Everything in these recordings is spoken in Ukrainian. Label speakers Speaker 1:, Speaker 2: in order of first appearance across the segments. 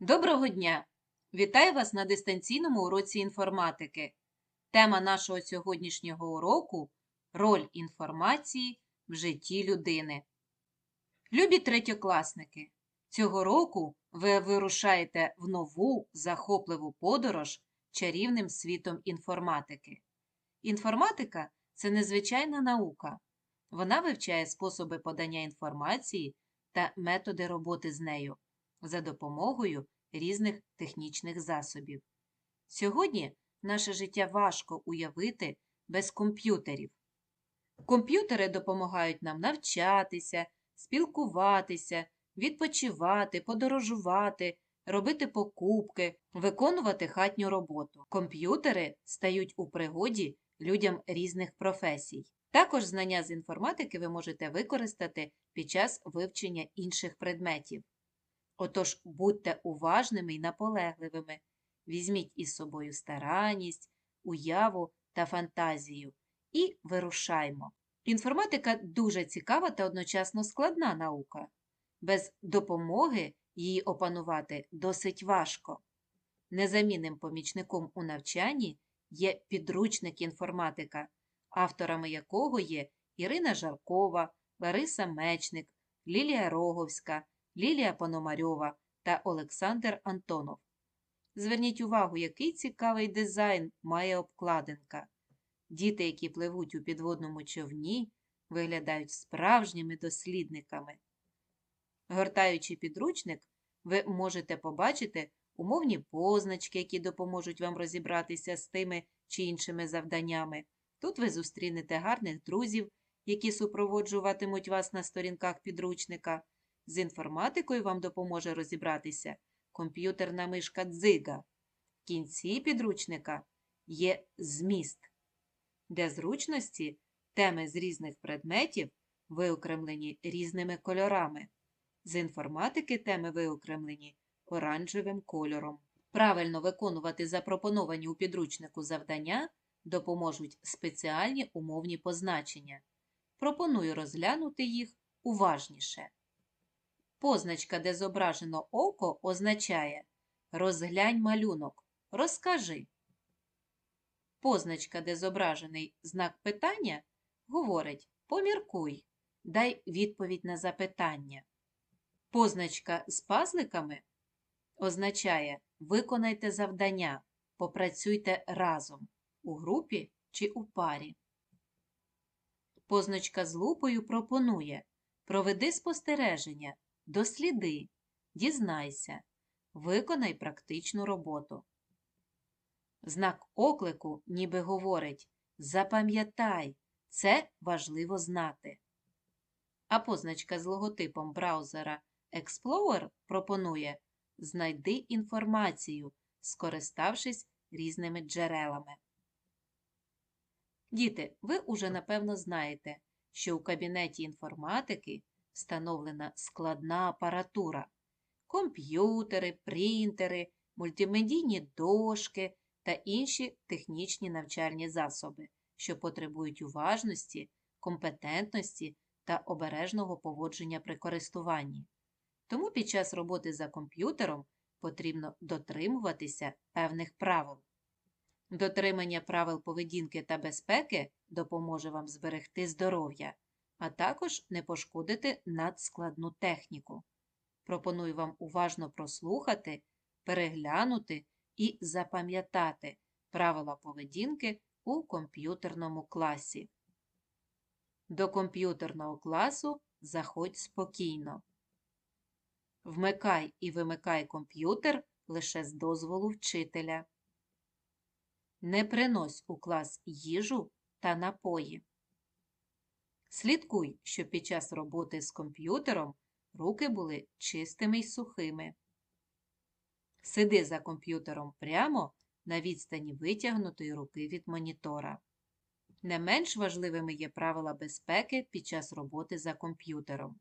Speaker 1: Доброго дня! Вітаю вас на дистанційному уроці інформатики. Тема нашого сьогоднішнього уроку роль інформації в житті людини. Любі третьокласники! Цього року ви вирушаєте в нову захопливу подорож чарівним світом інформатики. Інформатика це незвичайна наука. Вона вивчає способи подання інформації та методи роботи з нею за допомогою різних технічних засобів. Сьогодні наше життя важко уявити без комп'ютерів. Комп'ютери допомагають нам навчатися, спілкуватися, відпочивати, подорожувати, робити покупки, виконувати хатню роботу. Комп'ютери стають у пригоді людям різних професій. Також знання з інформатики ви можете використати під час вивчення інших предметів. Отож будьте уважними й наполегливими. Візьміть із собою старанність, уяву та фантазію і вирушаймо. Інформатика дуже цікава та одночасно складна наука. Без допомоги її опанувати досить важко. Незамінним помічником у навчанні є підручник інформатика, авторами якого є Ірина Жаркова, Лариса Мечник, Лілія Роговська. Лілія Пономарьова та Олександр Антонов. Зверніть увагу, який цікавий дизайн має обкладинка. Діти, які пливуть у підводному човні, виглядають справжніми дослідниками. Гортаючи підручник, ви можете побачити умовні позначки, які допоможуть вам розібратися з тими чи іншими завданнями. Тут ви зустрінете гарних друзів, які супроводжуватимуть вас на сторінках підручника. З інформатикою вам допоможе розібратися комп'ютерна мишка дзига. В кінці підручника є зміст. Для зручності теми з різних предметів виокремлені різними кольорами. З інформатики теми виокремлені оранжевим кольором. Правильно виконувати запропоновані у підручнику завдання допоможуть спеціальні умовні позначення. Пропоную розглянути їх уважніше. Позначка, де зображено око, означає розглянь малюнок, розкажи. Позначка, де зображений знак питання, говорить поміркуй, дай відповідь на запитання. Позначка з пазликами означає виконайте завдання, попрацюйте разом у групі чи у парі. Позначка з лупою пропонує проведи спостереження. Досліди, дізнайся, виконай практичну роботу. Знак оклику ніби говорить Запам'ятай, це важливо знати. А позначка з логотипом браузера Explorer пропонує Знайди інформацію, скориставшись різними джерелами. Діти, ви уже напевно знаєте, що у кабінеті інформатики встановлена складна апаратура, комп'ютери, принтери, мультимедійні дошки та інші технічні навчальні засоби, що потребують уважності, компетентності та обережного поводження при користуванні. Тому під час роботи за комп'ютером потрібно дотримуватися певних правил. Дотримання правил поведінки та безпеки допоможе вам зберегти здоров'я а також не пошкодити надскладну техніку. Пропоную вам уважно прослухати, переглянути і запам'ятати правила поведінки у комп'ютерному класі. До комп'ютерного класу заходь спокійно. Вмикай і вимикай комп'ютер лише з дозволу вчителя. Не принось у клас їжу та напої. Слідкуй, щоб під час роботи з комп'ютером руки були чистими й сухими. Сиди за комп'ютером прямо на відстані витягнутої руки від монітора. Не менш важливими є правила безпеки під час роботи за комп'ютером.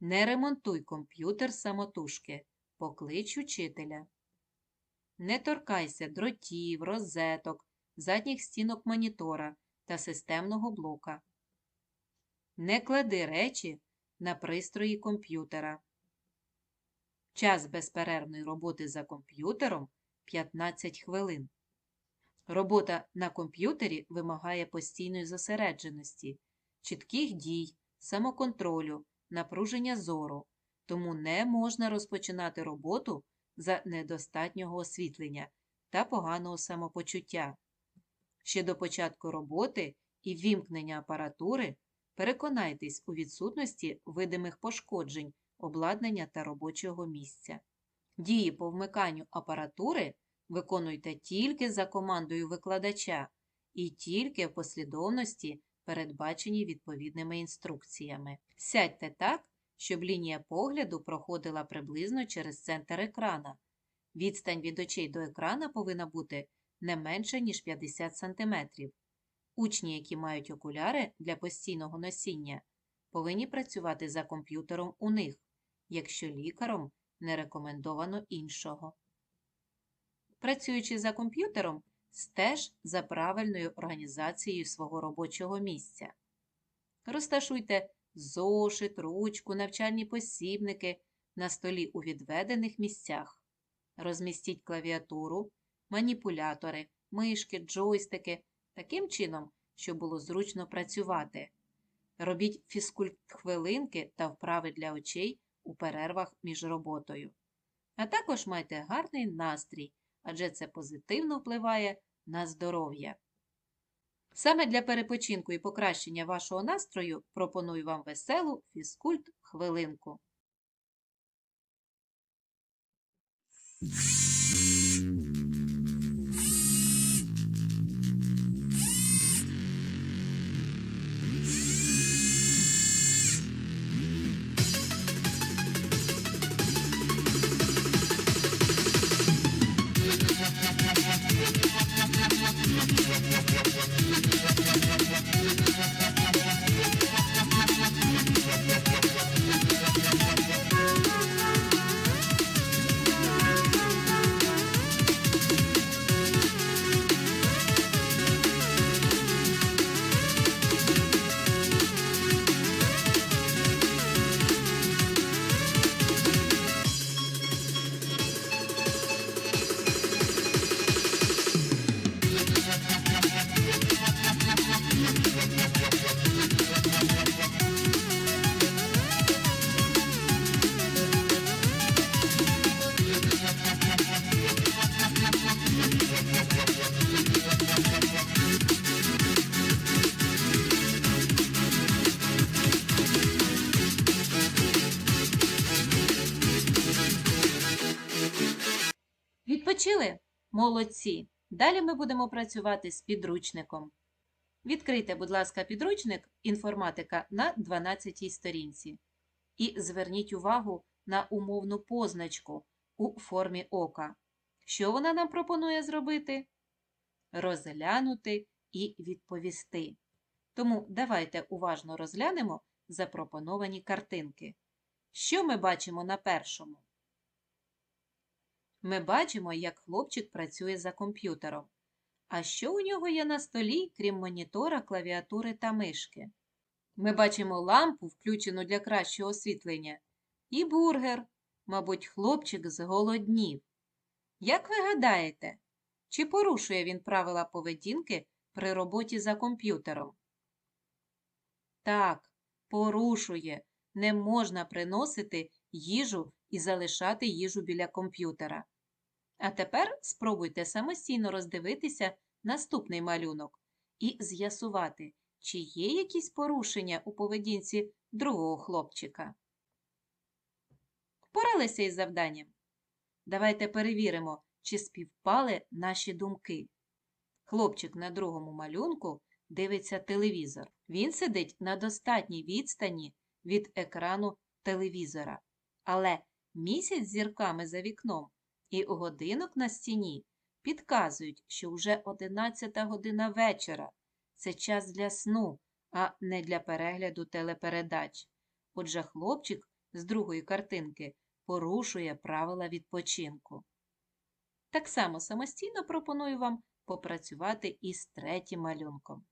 Speaker 1: Не ремонтуй комп'ютер самотужки, поклич учителя. Не торкайся дротів, розеток, задніх стінок монітора та системного блока. Не клади речі на пристрої комп'ютера. Час безперервної роботи за комп'ютером 15 хвилин. Робота на комп'ютері вимагає постійної зосередженості, чітких дій, самоконтролю, напруження зору, тому не можна розпочинати роботу за недостатнього освітлення та поганого самопочуття. Ще до початку роботи і вімкнення апаратури переконайтесь у відсутності видимих пошкоджень, обладнання та робочого місця. Дії по вмиканню апаратури виконуйте тільки за командою викладача і тільки в послідовності, передбаченій відповідними інструкціями. Сядьте так, щоб лінія погляду проходила приблизно через центр екрана. Відстань від очей до екрана повинна бути не менше, ніж 50 см. Учні, які мають окуляри для постійного носіння, повинні працювати за комп'ютером у них, якщо лікаром не рекомендовано іншого. Працюючи за комп'ютером, стеж за правильною організацією свого робочого місця. Розташуйте зошит, ручку, навчальні посібники на столі у відведених місцях. Розмістіть клавіатуру, маніпулятори, мишки, джойстики таким чином, щоб було зручно працювати. Робіть фізкульт-хвилинки та вправи для очей у перервах між роботою. А також майте гарний настрій, адже це позитивно впливає на здоров'я. Саме для перепочинку і покращення вашого настрою пропоную вам веселу фізкульт-хвилинку. Відпочили? Молодці! Далі ми будемо працювати з підручником. Відкрийте, будь ласка, підручник інформатика на 12 сторінці. І зверніть увагу на умовну позначку у формі ока. Що вона нам пропонує зробити? Розглянути і відповісти. Тому давайте уважно розглянемо запропоновані картинки. Що ми бачимо на першому? Ми бачимо, як хлопчик працює за комп'ютером. А що у нього є на столі, крім монітора, клавіатури та мишки? Ми бачимо лампу, включену для кращого освітлення, і бургер. Мабуть, хлопчик зголоднів. Як ви гадаєте, чи порушує він правила поведінки при роботі за комп'ютером? Так, порушує. Не можна приносити їжу і залишати їжу біля комп'ютера. А тепер спробуйте самостійно роздивитися наступний малюнок і з'ясувати, чи є якісь порушення у поведінці другого хлопчика. Впоралися із завданням? Давайте перевіримо, чи співпали наші думки. Хлопчик на другому малюнку дивиться телевізор. Він сидить на достатній відстані від екрану телевізора. Але місяць зірками за вікном і годинок на стіні підказують, що вже 11 година вечора. Це час для сну, а не для перегляду телепередач. Отже, хлопчик з другої картинки порушує правила відпочинку. Так само самостійно пропоную вам попрацювати із третім малюнком.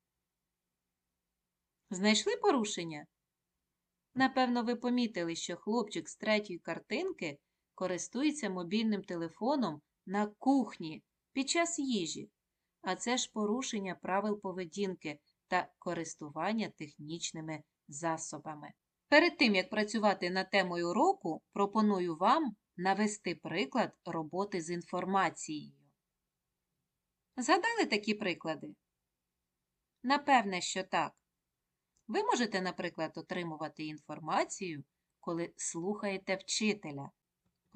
Speaker 1: Знайшли порушення? Напевно, ви помітили, що хлопчик з третьої картинки користується мобільним телефоном на кухні під час їжі, а це ж порушення правил поведінки та користування технічними засобами. Перед тим, як працювати над темою уроку, пропоную вам навести приклад роботи з інформацією. Згадали такі приклади? Напевне, що так. Ви можете, наприклад, отримувати інформацію, коли слухаєте вчителя.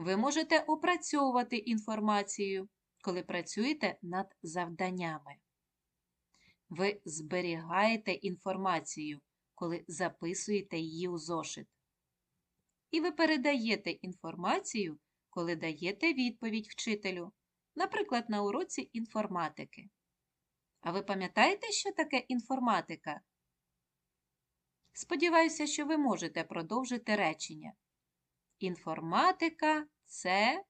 Speaker 1: Ви можете опрацьовувати інформацію, коли працюєте над завданнями. Ви зберігаєте інформацію, коли записуєте її у зошит. І ви передаєте інформацію, коли даєте відповідь вчителю, наприклад, на уроці інформатики. А ви пам'ятаєте, що таке інформатика? Сподіваюся, що ви можете продовжити речення. Інформатика це.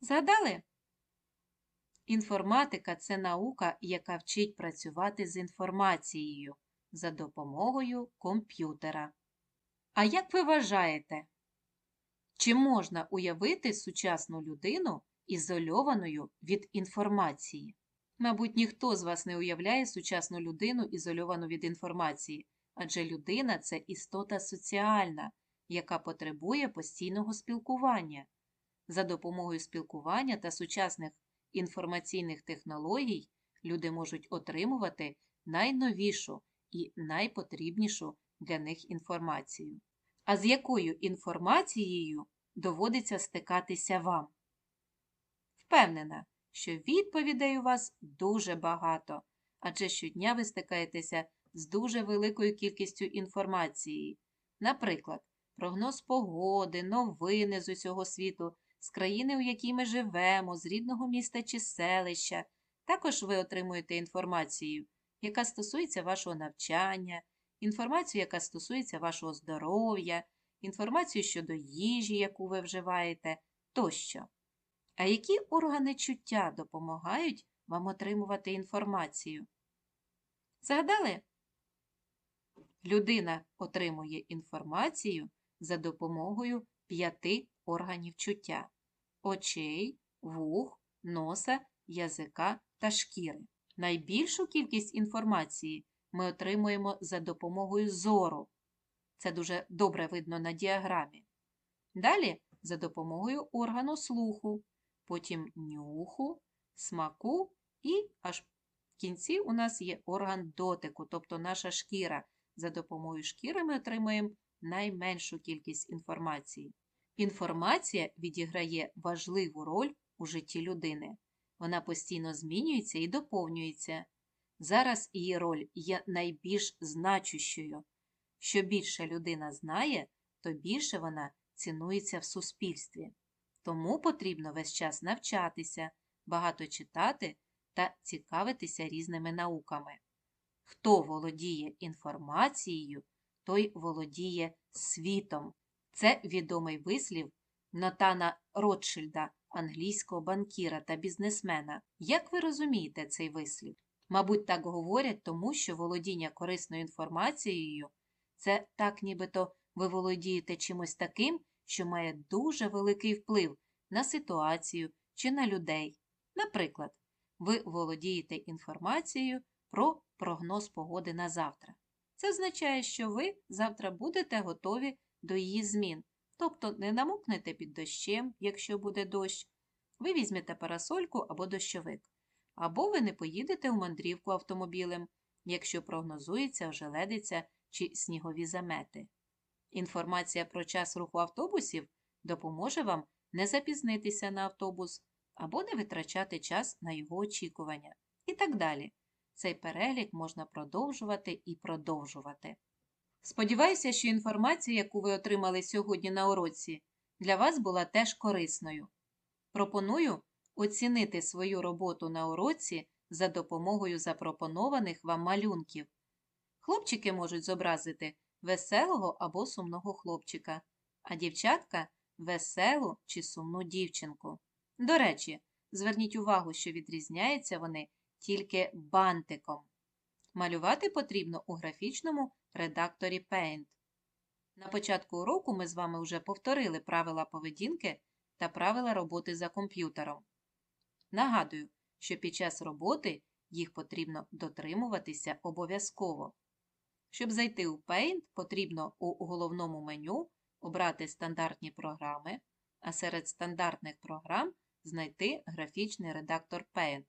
Speaker 1: Згадали? Інформатика це наука, яка вчить працювати з інформацією за допомогою комп'ютера. А як ви вважаєте, чи можна уявити сучасну людину ізольованою від інформації? Мабуть, ніхто з вас не уявляє сучасну людину ізольовану від інформації, адже людина це істота соціальна, яка потребує постійного спілкування. За допомогою спілкування та сучасних інформаційних технологій люди можуть отримувати найновішу і найпотрібнішу для них інформацію. А з якою інформацією доводиться стикатися вам? Впевнена, що відповідей у вас дуже багато, адже щодня ви стикаєтеся з дуже великою кількістю інформації. Наприклад, прогноз погоди, новини з усього світу, з країни, у якій ми живемо, з рідного міста чи селища. Також ви отримуєте інформацію, яка стосується вашого навчання, інформацію, яка стосується вашого здоров'я, інформацію щодо їжі, яку ви вживаєте, тощо. А які органи чуття допомагають вам отримувати інформацію? Згадали? Людина отримує інформацію за допомогою п'яти органів чуття очей, вух, носа, язика та шкіри. Найбільшу кількість інформації ми отримуємо за допомогою зору. Це дуже добре видно на діаграмі. Далі за допомогою органу слуху, потім нюху, смаку і аж в кінці у нас є орган дотику, тобто наша шкіра. За допомогою шкіри ми отримуємо найменшу кількість інформації. Інформація відіграє важливу роль у житті людини. Вона постійно змінюється і доповнюється. Зараз її роль є найбільш значущою. Що більше людина знає, то більше вона цінується в суспільстві. Тому потрібно весь час навчатися, багато читати та цікавитися різними науками. Хто володіє інформацією, той володіє світом. Це відомий вислів Натана Ротшильда, англійського банкіра та бізнесмена. Як ви розумієте цей вислів? Мабуть, так говорять, тому що володіння корисною інформацією це так, нібито ви володієте чимось таким, що має дуже великий вплив на ситуацію чи на людей. Наприклад, ви володієте інформацією про прогноз погоди на завтра. Це означає, що ви завтра будете готові до її змін, тобто не намокнете під дощем, якщо буде дощ, ви візьмете парасольку або дощовик, або ви не поїдете у мандрівку автомобілем, якщо прогнозується ожеледиця чи снігові замети. Інформація про час руху автобусів допоможе вам не запізнитися на автобус або не витрачати час на його очікування і так далі. Цей перелік можна продовжувати і продовжувати. Сподіваюся, що інформація, яку ви отримали сьогодні на уроці, для вас була теж корисною. Пропоную оцінити свою роботу на уроці за допомогою запропонованих вам малюнків. Хлопчики можуть зобразити веселого або сумного хлопчика, а дівчатка веселу чи сумну дівчинку. До речі, зверніть увагу, що відрізняються вони тільки бантиком. Малювати потрібно у графічному редакторі Paint. На початку уроку ми з вами вже повторили правила поведінки та правила роботи за комп'ютером. Нагадую, що під час роботи їх потрібно дотримуватися обов'язково. Щоб зайти у Paint, потрібно у головному меню обрати стандартні програми, а серед стандартних програм знайти графічний редактор Paint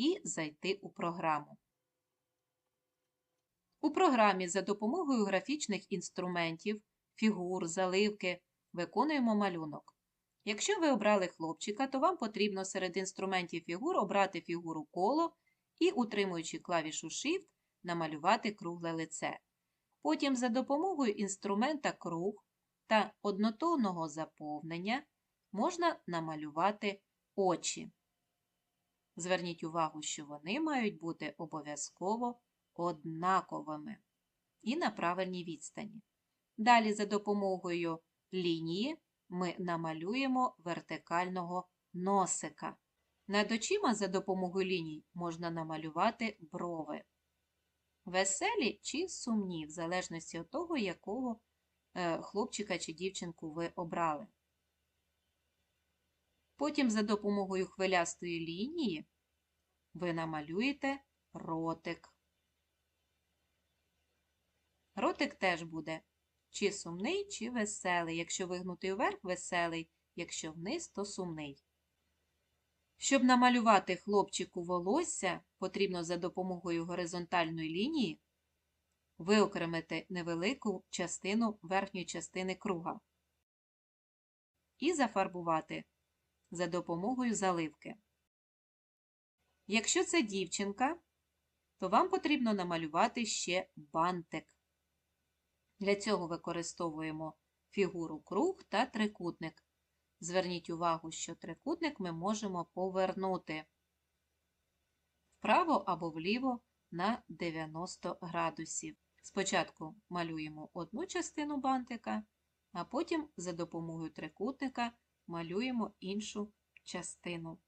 Speaker 1: і зайти у програму. У програмі за допомогою графічних інструментів, фігур, заливки виконуємо малюнок. Якщо ви обрали хлопчика, то вам потрібно серед інструментів фігур обрати фігуру коло і, утримуючи клавішу Shift, намалювати кругле лице. Потім за допомогою інструмента круг та однотонного заповнення можна намалювати очі. Зверніть увагу, що вони мають бути обов'язково однаковими і на правильній відстані. Далі за допомогою лінії ми намалюємо вертикального носика. Над очима за допомогою ліній можна намалювати брови. Веселі чи сумні, в залежності від того, якого е, хлопчика чи дівчинку ви обрали. Потім за допомогою хвилястої лінії ви намалюєте ротик. Ротик теж буде чи сумний, чи веселий. Якщо вигнутий вверх веселий, якщо вниз, то сумний. Щоб намалювати хлопчику волосся, потрібно за допомогою горизонтальної лінії виокремити невелику частину верхньої частини круга і зафарбувати за допомогою заливки. Якщо це дівчинка, то вам потрібно намалювати ще бантик. Для цього використовуємо фігуру круг та трикутник. Зверніть увагу, що трикутник ми можемо повернути вправо або вліво на 90 градусів. Спочатку малюємо одну частину бантика, а потім за допомогою трикутника малюємо іншу частину.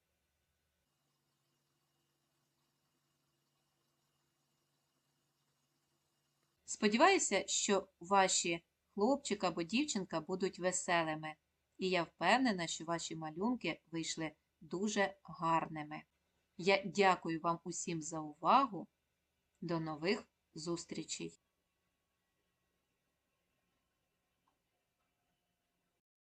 Speaker 1: Сподіваюся, що ваші хлопчик або дівчинка будуть веселими, і я впевнена, що ваші малюнки вийшли дуже гарними. Я дякую вам усім за увагу. До нових зустрічей!